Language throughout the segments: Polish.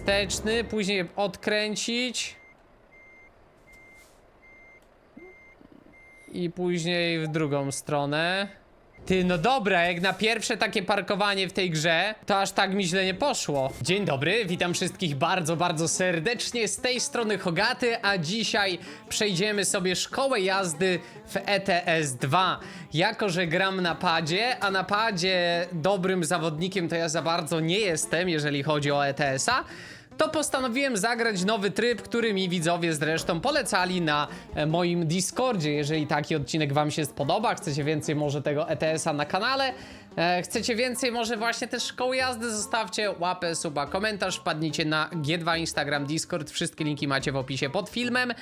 wsteczny, później odkręcić. I później w drugą stronę. Ty, no dobra, jak na pierwsze takie parkowanie w tej grze, to aż tak mi źle nie poszło. Dzień dobry, witam wszystkich bardzo, bardzo serdecznie. Z tej strony Hogaty, a dzisiaj przejdziemy sobie szkołę jazdy w ETS 2. Jako, że gram na padzie, a na padzie dobrym zawodnikiem to ja za bardzo nie jestem, jeżeli chodzi o ETS-a, to postanowiłem zagrać nowy tryb, który mi widzowie zresztą polecali na e, moim Discordzie. Jeżeli taki odcinek Wam się spodoba, chcecie więcej może tego ETS-a na kanale, e, chcecie więcej może właśnie też szkoły jazdy, zostawcie łapę, suba, komentarz, wpadnijcie na G2 Instagram, Discord, wszystkie linki macie w opisie pod filmem.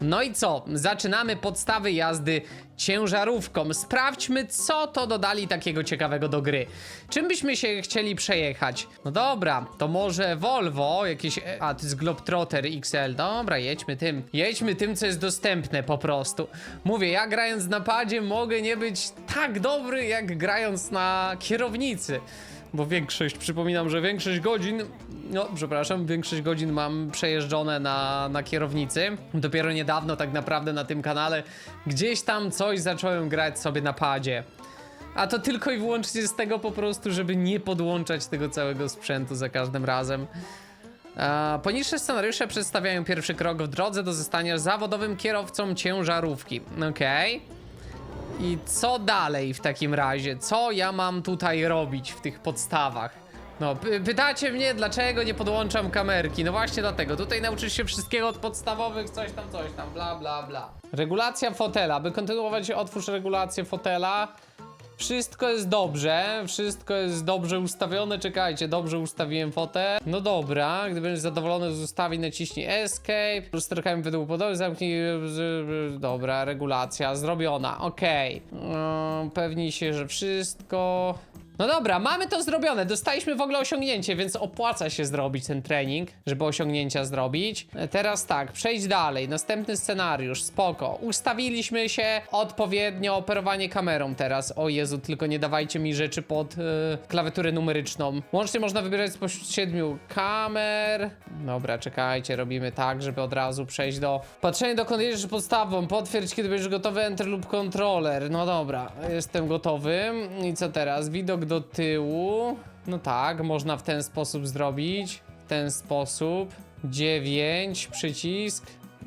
No i co? Zaczynamy podstawy jazdy ciężarówką. Sprawdźmy, co to dodali takiego ciekawego do gry. Czym byśmy się chcieli przejechać? No dobra, to może Volvo, jakieś... e, A, to jest Globetrotter XL. Dobra, jedźmy tym. Jedźmy tym, co jest dostępne po prostu. Mówię, ja grając na padzie mogę nie być tak dobry, jak grając na kierownicy. Bo większość, przypominam, że większość godzin, no przepraszam, większość godzin mam przejeżdżone na, na kierownicy. Dopiero niedawno tak naprawdę na tym kanale gdzieś tam coś zacząłem grać sobie na padzie. A to tylko i wyłącznie z tego po prostu, żeby nie podłączać tego całego sprzętu za każdym razem. Poniższe scenariusze przedstawiają pierwszy krok w drodze do zostania zawodowym kierowcą ciężarówki. Okej. I co dalej w takim razie? Co ja mam tutaj robić w tych podstawach? No, py pytacie mnie, dlaczego nie podłączam kamerki? No właśnie dlatego. Tutaj nauczysz się wszystkiego od podstawowych, coś tam, coś tam, bla, bla, bla. Regulacja fotela. By kontynuować, otwórz regulację fotela. Wszystko jest dobrze, wszystko jest dobrze ustawione. Czekajcie, dobrze ustawiłem fotę. No dobra, gdy będziesz zadowolony z ustawień, naciśnij Escape. Lusterkami według podoby, zamknij. Dobra, regulacja zrobiona, okej. Okay. Pewnij się, że wszystko. No dobra, mamy to zrobione. Dostaliśmy w ogóle osiągnięcie, więc opłaca się zrobić ten trening, żeby osiągnięcia zrobić. E, Teraz tak, przejdź dalej. Następny scenariusz, spoko. Ustawiliśmy się odpowiednio operowanie kamerą teraz. O Jezu, tylko nie dawajcie mi rzeczy pod e, klawiaturę numeryczną. Łącznie można wybierać spośród siedmiu kamer. Dobra, czekajcie, robimy tak, żeby od razu przejść do... Patrzenie dokąd jedziesz podstawą. Potwierdź, kiedy będziesz gotowy, enter lub kontroler. No dobra, jestem gotowy. I co teraz? Widok do tyłu. No tak, można w ten sposób zrobić. W ten sposób. 9, przycisk.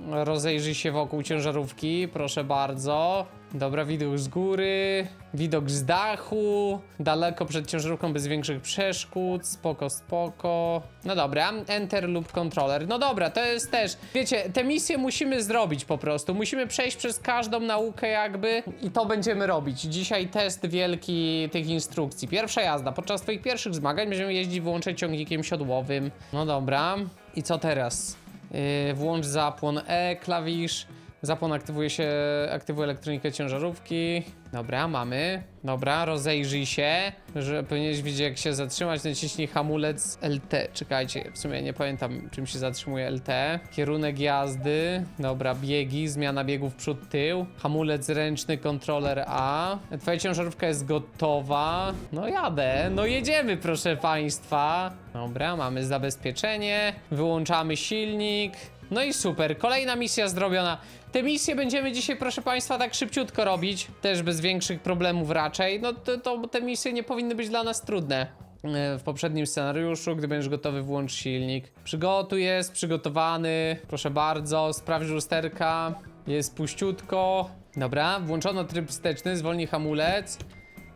Rozejrzyj się wokół ciężarówki, proszę bardzo. Dobra, widok z góry, widok z dachu, daleko przed ciężarówką bez większych przeszkód, spoko, spoko. No dobra, enter lub controller. No dobra, to jest też, wiecie, te misje musimy zrobić po prostu. Musimy przejść przez każdą naukę jakby i to będziemy robić. Dzisiaj test wielki tych instrukcji. Pierwsza jazda. Podczas twoich pierwszych zmagań będziemy jeździć wyłącznie ciągnikiem siodłowym. No dobra. I co teraz? Yy, włącz zapłon E, klawisz. Zapłon aktywuje się, aktywuje elektronikę ciężarówki. Dobra, mamy. Dobra, rozejrzyj się, że powinieneś widzieć jak się zatrzymać. Naciśnij hamulec LT. Czekajcie, w sumie nie pamiętam czym się zatrzymuje LT. Kierunek jazdy. Dobra, biegi, zmiana biegów przód, tył. Hamulec ręczny, kontroler A. Twoja ciężarówka jest gotowa. No jadę, no jedziemy proszę państwa. Dobra, mamy zabezpieczenie. Wyłączamy silnik. No i super, kolejna misja zrobiona. Te misje będziemy dzisiaj, proszę Państwa, tak szybciutko robić, też bez większych problemów raczej. No to, to te misje nie powinny być dla nas trudne. E, W poprzednim scenariuszu, gdy będziesz gotowy, włącz silnik. Przygotuj jest, przygotowany, proszę bardzo, sprawdź lusterka, jest puściutko. Dobra, włączono tryb wsteczny, zwolnij hamulec.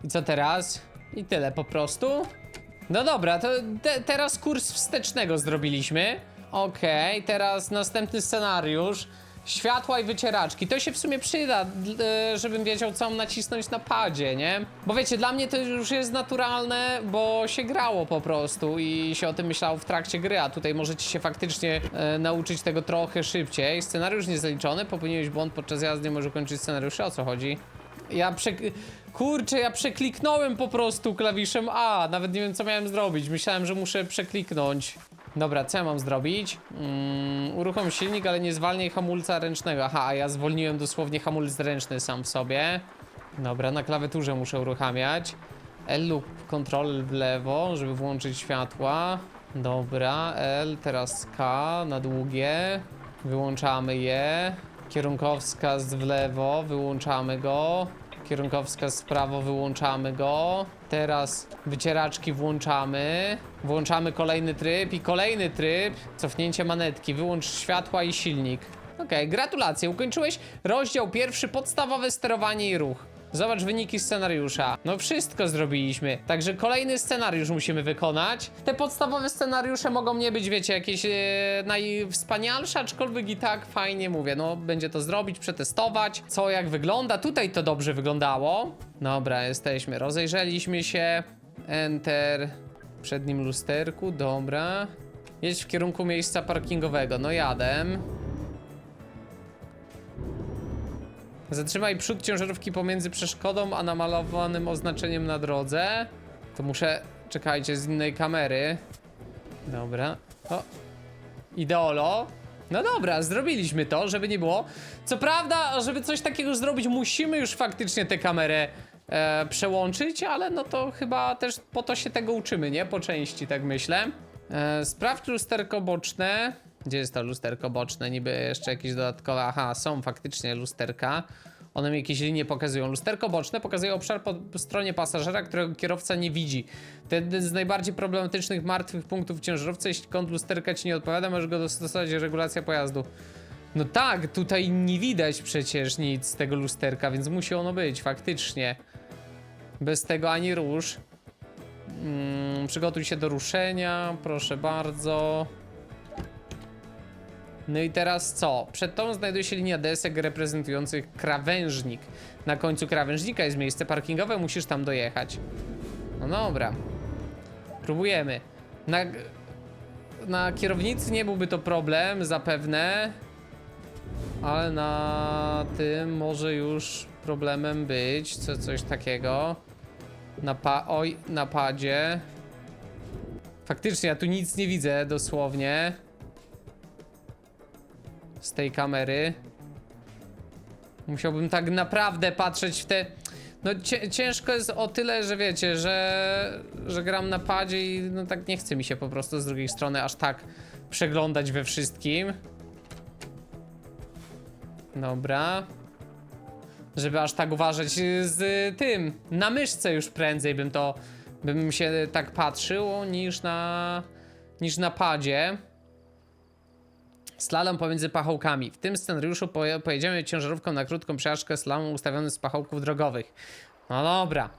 I co teraz? I tyle po prostu. No dobra, to te, teraz kurs wstecznego zrobiliśmy. Okej, teraz następny scenariusz. Światła i wycieraczki. To się w sumie przyda, e, żebym wiedział, co mam nacisnąć na padzie, nie? Bo wiecie, dla mnie to już jest naturalne, bo się grało po prostu i się o tym myślało w trakcie gry, a tutaj możecie się faktycznie e, nauczyć tego trochę szybciej. Scenariusz niezaliczony, popełniłeś błąd podczas jazdy, możesz kończyć scenariusza, o co chodzi? Ja prze... Kurczę, ja przekliknąłem po prostu klawiszem A. Nawet nie wiem, co miałem zrobić. Myślałem, że muszę przekliknąć. Dobra, co ja mam zrobić? Mm, uruchom silnik, ale nie zwalniaj hamulca ręcznego. Aha, a ja zwolniłem dosłownie hamulec ręczny sam w sobie. Dobra, na klawiaturze muszę uruchamiać. L lub kontrol w lewo, żeby włączyć światła. Dobra, L, teraz K na długie. Wyłączamy je. Kierunkowskaz w lewo, wyłączamy go. Kierunkowskaz w prawo, wyłączamy go. Teraz wycieraczki włączamy. Włączamy kolejny tryb i kolejny tryb. Cofnięcie manetki, wyłącz światła i silnik. Okej, gratulacje, ukończyłeś rozdział pierwszy, podstawowe sterowanie i ruch. Zobacz wyniki scenariusza. No wszystko zrobiliśmy. Także kolejny scenariusz musimy wykonać. Te podstawowe scenariusze mogą nie być, wiecie, jakieś e, najwspanialsze, aczkolwiek i tak fajnie mówię. No będzie to zrobić, przetestować, co jak wygląda. Tutaj to dobrze wyglądało. Dobra, jesteśmy. Rozejrzeliśmy się. Enter. Przednim lusterku, dobra. Jedź w kierunku miejsca parkingowego. No jadę. Zatrzymaj przód ciężarówki pomiędzy przeszkodą a namalowanym oznaczeniem na drodze. To muszę, czekajcie, z innej kamery. Dobra. O. Ideolo. No dobra, zrobiliśmy to, żeby nie było. Co prawda, żeby coś takiego zrobić, musimy już faktycznie tę kamerę e, przełączyć, ale no to chyba też po to się tego uczymy, nie? Po części, tak myślę. E, sprawdź lusterko boczne. Gdzie jest to lusterko boczne? Niby jeszcze jakieś dodatkowe. Aha, są faktycznie lusterka. One mi jakieś linie pokazują. Lusterko boczne pokazuje obszar po stronie pasażera, którego kierowca nie widzi. To jeden z najbardziej problematycznych martwych punktów w ciężarówce. Jeśli kąt lusterka ci nie odpowiada, możesz go dostosować do regulacja pojazdu. No tak, tutaj nie widać przecież nic z tego lusterka, więc musi ono być, faktycznie. Bez tego ani rusz. Mm, przygotuj się do ruszenia, proszę bardzo. No i teraz co? Przed tą znajduje się linia desek reprezentujących krawężnik. Na końcu krawężnika jest miejsce parkingowe, musisz tam dojechać. No dobra. Próbujemy. Na, na kierownicy nie byłby to problem, zapewne. Ale na tym może już problemem być. Co, coś takiego. Na pa oj, na padzie. Faktycznie, ja tu nic nie widzę, dosłownie z tej kamery. Musiałbym tak naprawdę patrzeć w te. No ciężko jest o tyle, że wiecie, że, że gram na padzie i no tak nie chce mi się po prostu z drugiej strony aż tak przeglądać we wszystkim. Dobra. Żeby aż tak uważać z tym. Na myszce już prędzej bym to. bym się tak patrzył niż na. niż na padzie. Slalom pomiędzy pachołkami. W tym scenariuszu poje- pojedziemy ciężarówką na krótką przejażdżkę slalom ustawiony z pachołków drogowych. No dobra.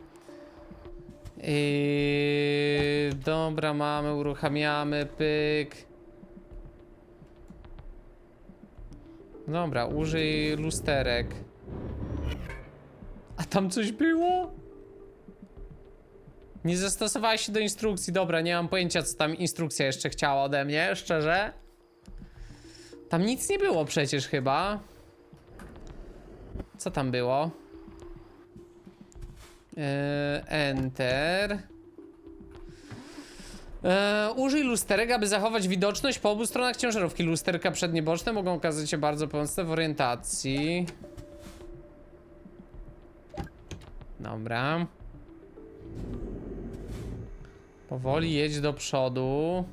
Dobra, mamy, uruchamiamy, pyk. Dobra, użyj lusterek. A tam coś było? Nie zastosowałeś się do instrukcji. Dobra, nie mam pojęcia, co tam instrukcja jeszcze chciała ode mnie, szczerze. Tam nic nie było przecież chyba. Co tam było? Yy, enter. Yy, użyj lusterek, aby zachować widoczność po obu stronach ciężarówki. Lusterka przednie boczne mogą okazać się bardzo pomocne w orientacji. Dobra. Powoli jedź do przodu.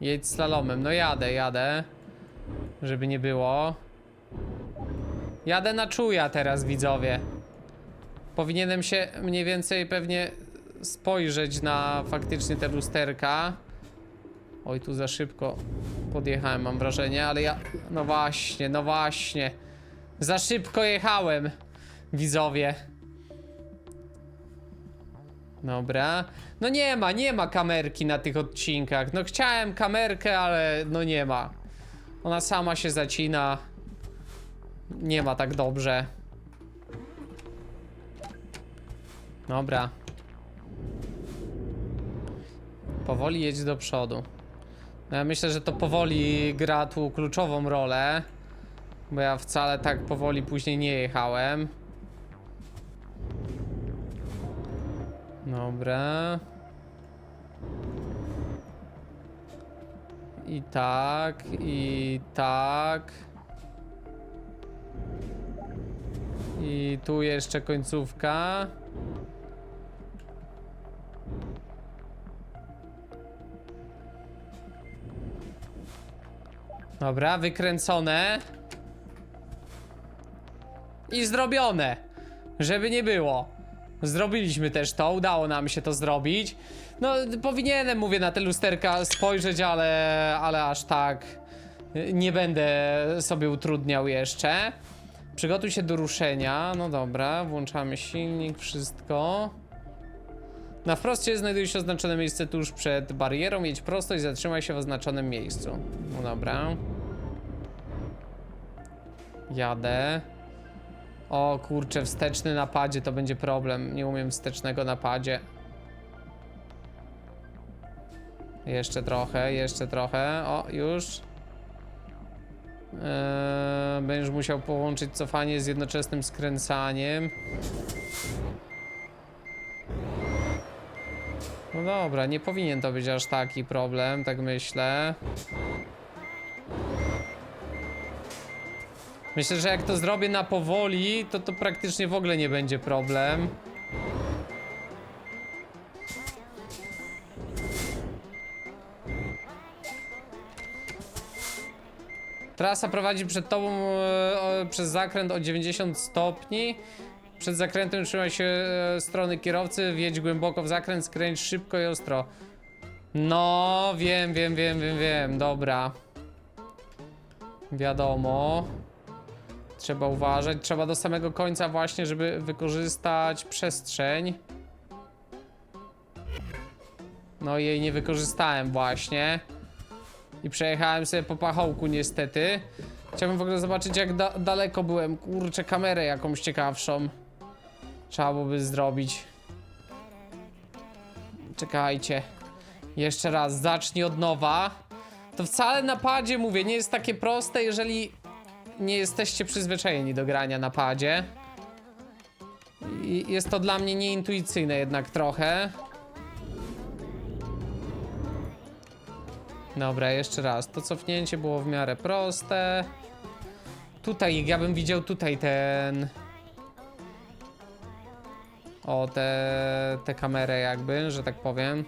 Jedź slalomem. No jadę, jadę. Żeby nie było. Jadę na czuja teraz, widzowie. Powinienem się mniej więcej pewnie spojrzeć na faktycznie te lusterka. Oj, tu za szybko podjechałem, mam wrażenie, ale ja... No właśnie, no właśnie. Za szybko jechałem, widzowie. Dobra. No nie ma, nie ma kamerki na tych odcinkach. No chciałem kamerkę, ale no nie ma. Ona sama się zacina. Nie ma tak dobrze. Dobra. Powoli jedź do przodu. No ja myślę, że to powoli gra tu kluczową rolę. Bo ja wcale tak powoli później nie jechałem. Dobra. I tak, i tak. I tu jeszcze końcówka. Dobra, wykręcone. I zrobione. Żeby nie było. Zrobiliśmy też to, udało nam się to zrobić. No, powinienem, mówię, na te lusterka spojrzeć, ale, ale aż tak nie będę sobie utrudniał jeszcze. Przygotuj się do ruszenia. No dobra, włączamy silnik, wszystko. Na wproście znajduje się oznaczone miejsce tuż przed barierą. Jedź prosto i zatrzymaj się w oznaczonym miejscu. No dobra. Jadę. O kurczę, wsteczny napadzie to będzie problem. Nie umiem wstecznego napadzie. Jeszcze trochę, jeszcze trochę. O, już. Eee, będziesz musiał połączyć cofanie z jednoczesnym skręcaniem. No dobra, nie powinien to być aż taki problem, tak myślę. Myślę, że jak to zrobię na powoli, to to praktycznie w ogóle nie będzie problem. Trasa prowadzi przed tobą e, przez zakręt o 90 stopni. Przed zakrętem trzymaj się e, strony kierowcy, wjedź głęboko w zakręt, skręć szybko i ostro. No, wiem, wiem, wiem, wiem, wiem, dobra. Wiadomo. Trzeba uważać, trzeba do samego końca właśnie, żeby wykorzystać przestrzeń. No jej nie wykorzystałem właśnie. I przejechałem sobie po pachołku niestety. Chciałbym w ogóle zobaczyć jak da daleko byłem. Kurczę, kamerę jakąś ciekawszą. Trzeba byłoby zrobić. Czekajcie. Jeszcze raz, zacznij od nowa. To wcale na padzie, mówię, nie jest takie proste, jeżeli nie jesteście przyzwyczajeni do grania na padzie. I jest to dla mnie nieintuicyjne jednak trochę. Dobra, jeszcze raz. To cofnięcie było w miarę proste. Tutaj, ja bym widział tutaj ten... O, te, te kamerę jakby, że tak powiem.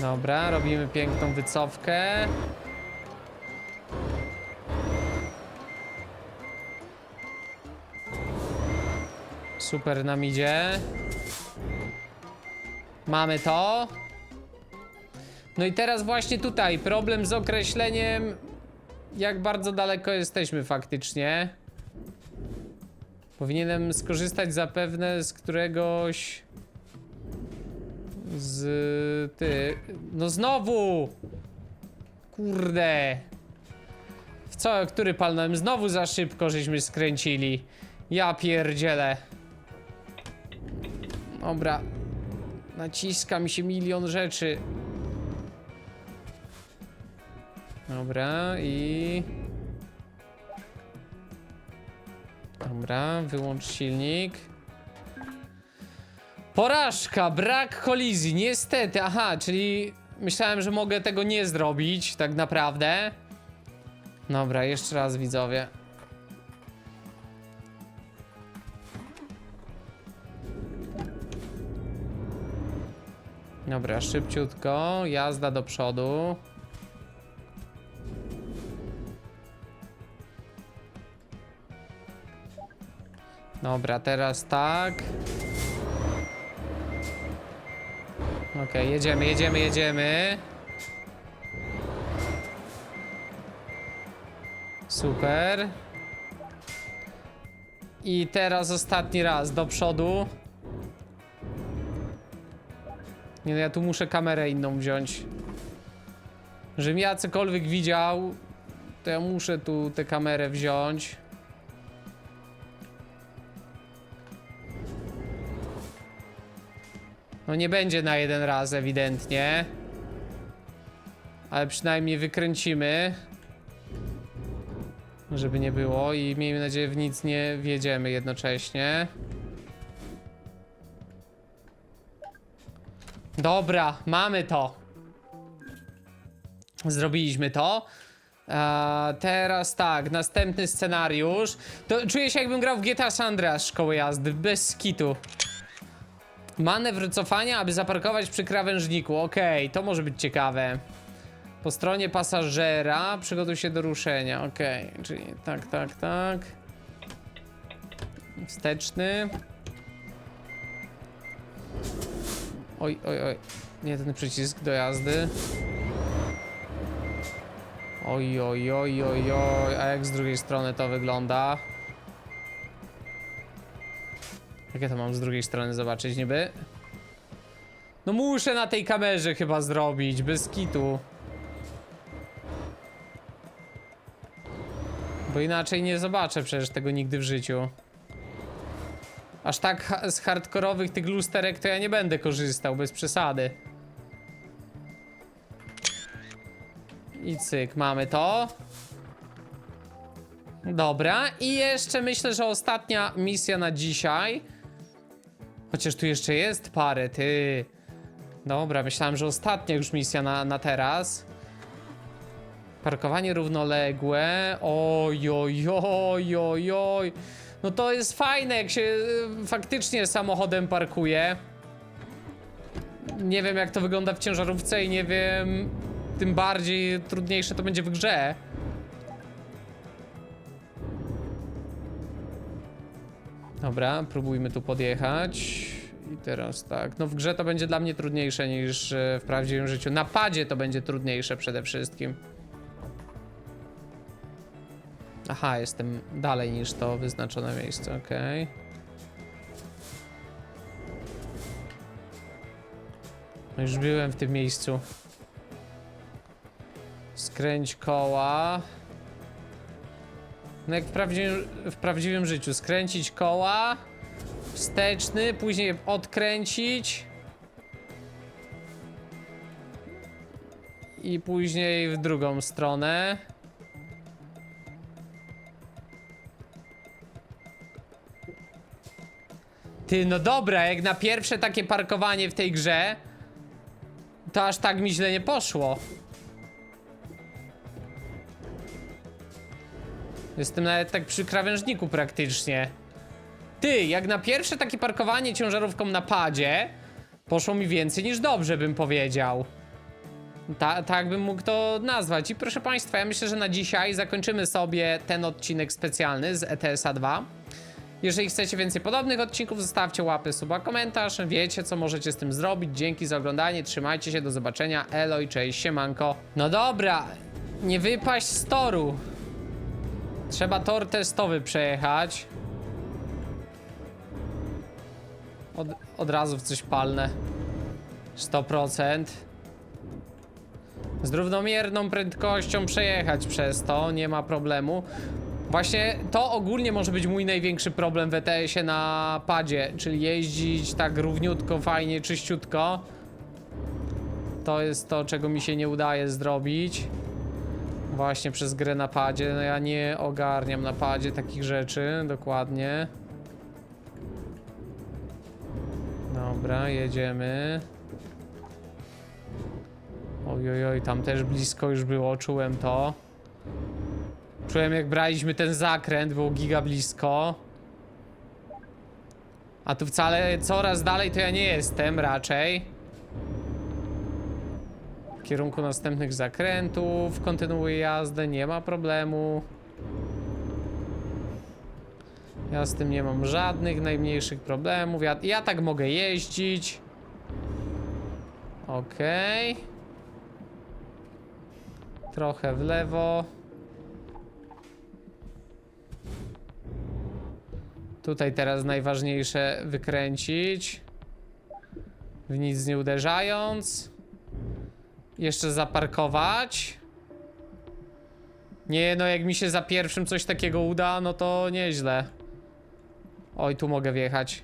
Dobra, robimy piękną wycofkę. Super nam idzie. Mamy to. No i teraz właśnie tutaj problem z określeniem, jak bardzo daleko jesteśmy faktycznie. Powinienem skorzystać zapewne z któregoś z ty. No znowu! Kurde. W co, który palnąłem? Znowu za szybko żeśmy skręcili. Ja pierdzielę. Dobra. Naciska mi się milion rzeczy. Dobra i... Dobra, wyłącz silnik. Porażka, brak kolizji, niestety, aha, czyli myślałem, że mogę tego nie zrobić, tak naprawdę. Dobra, jeszcze raz widzowie. Dobra, szybciutko, jazda do przodu. Dobra, teraz tak. Okej, jedziemy, jedziemy, jedziemy. Super. I teraz ostatni raz do przodu. Nie no, ja tu muszę kamerę inną wziąć. Żebym ja cokolwiek widział, to ja muszę tu tę kamerę wziąć. No nie będzie na jeden raz ewidentnie. Ale przynajmniej wykręcimy. Żeby nie było i miejmy nadzieję w nic nie wjedziemy jednocześnie. Dobra, mamy to. Zrobiliśmy to. A teraz tak, następny scenariusz. To czuję się jakbym grał w GTA San Andreas szkoły jazdy, bez skitu. Manewr cofania, aby zaparkować przy krawężniku. Okej, to może być ciekawe. Po stronie pasażera przygotuj się do ruszenia. Okej, czyli tak, tak, tak. Wsteczny. Oj, oj, oj. Nie ten przycisk do jazdy. Oj, oj, oj, oj, oj. A jak z drugiej strony to wygląda? Jak ja to mam z drugiej strony zobaczyć niby? No muszę na tej kamerze chyba zrobić, bez kitu. Bo inaczej nie zobaczę przecież tego nigdy w życiu. Aż tak z hardkorowych tych lusterek to ja nie będę korzystał, bez przesady. I cyk, mamy to. Dobra, i jeszcze myślę, że ostatnia misja na dzisiaj. Chociaż tu jeszcze jest parę, ty. Dobra, myślałem, że ostatnia już misja na, na teraz. Parkowanie równoległe. Oj, oj, oj, oj, oj. No to jest fajne, jak się y, faktycznie samochodem parkuje. Nie wiem, jak to wygląda w ciężarówce i nie wiem, tym bardziej trudniejsze to będzie w grze. Dobra, próbujmy tu podjechać. I teraz tak. No w grze to będzie dla mnie trudniejsze niż e, w prawdziwym życiu. Na padzie to będzie trudniejsze przede wszystkim. Aha, jestem dalej niż to wyznaczone miejsce, okej. No już byłem w tym miejscu. Skręć koła. No jak w prawdziwym, w prawdziwym życiu. Skręcić koła. Wsteczny, później odkręcić. I później w drugą stronę. Ty, no dobra, jak na pierwsze takie parkowanie w tej grze, to aż tak mi źle nie poszło. Jestem nawet tak przy krawężniku praktycznie. Ty, jak na pierwsze takie parkowanie ciężarówką na padzie, poszło mi więcej niż dobrze, bym powiedział. Ta, tak bym mógł to nazwać. I proszę Państwa, ja myślę, że na dzisiaj zakończymy sobie ten odcinek specjalny z ETS-a 2. Jeżeli chcecie więcej podobnych odcinków, zostawcie łapy, suba, komentarz. Wiecie, co możecie z tym zrobić. Dzięki za oglądanie, trzymajcie się, do zobaczenia. Elo i cześć, siemanko. No dobra, nie wypaść z toru. Trzeba tor testowy przejechać. Od, od razu w coś palne. 100%. Z równomierną prędkością przejechać przez to, nie ma problemu. Właśnie to ogólnie może być mój największy problem w ETS-ie na padzie, czyli jeździć tak równiutko, fajnie, czyściutko. To jest to, czego mi się nie udaje zrobić. Właśnie przez grę na padzie. No ja nie ogarniam na padzie takich rzeczy, dokładnie. Dobra, jedziemy. Oj, oj, oj, tam też blisko już było, czułem to. Czułem jak braliśmy ten zakręt, było giga blisko. A tu wcale coraz dalej to ja nie jestem raczej. W kierunku następnych zakrętów kontynuuję jazdę, nie ma problemu. Ja z tym nie mam żadnych najmniejszych problemów. Ja, ja tak mogę jeździć. Okej. Trochę w lewo. Tutaj teraz najważniejsze wykręcić. W nic nie uderzając. Jeszcze zaparkować. Nie, no jak mi się za pierwszym coś takiego uda, no to nieźle. Oj, tu mogę wjechać.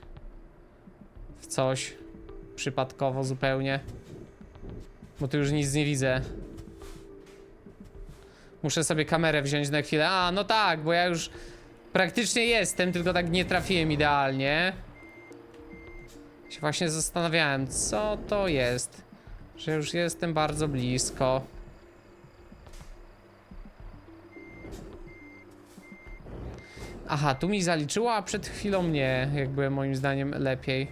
W coś. Przypadkowo zupełnie. Bo tu już nic nie widzę. Muszę sobie kamerę wziąć na chwilę. A, no tak, bo ja już praktycznie jestem, tylko tak nie trafiłem idealnie. Się właśnie zastanawiałem, co to jest. Że już jestem bardzo blisko. Aha, tu mi zaliczyła, a przed chwilą nie. Jak byłem moim zdaniem lepiej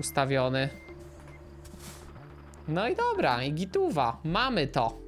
ustawiony. No i dobra, i gituwa, mamy to.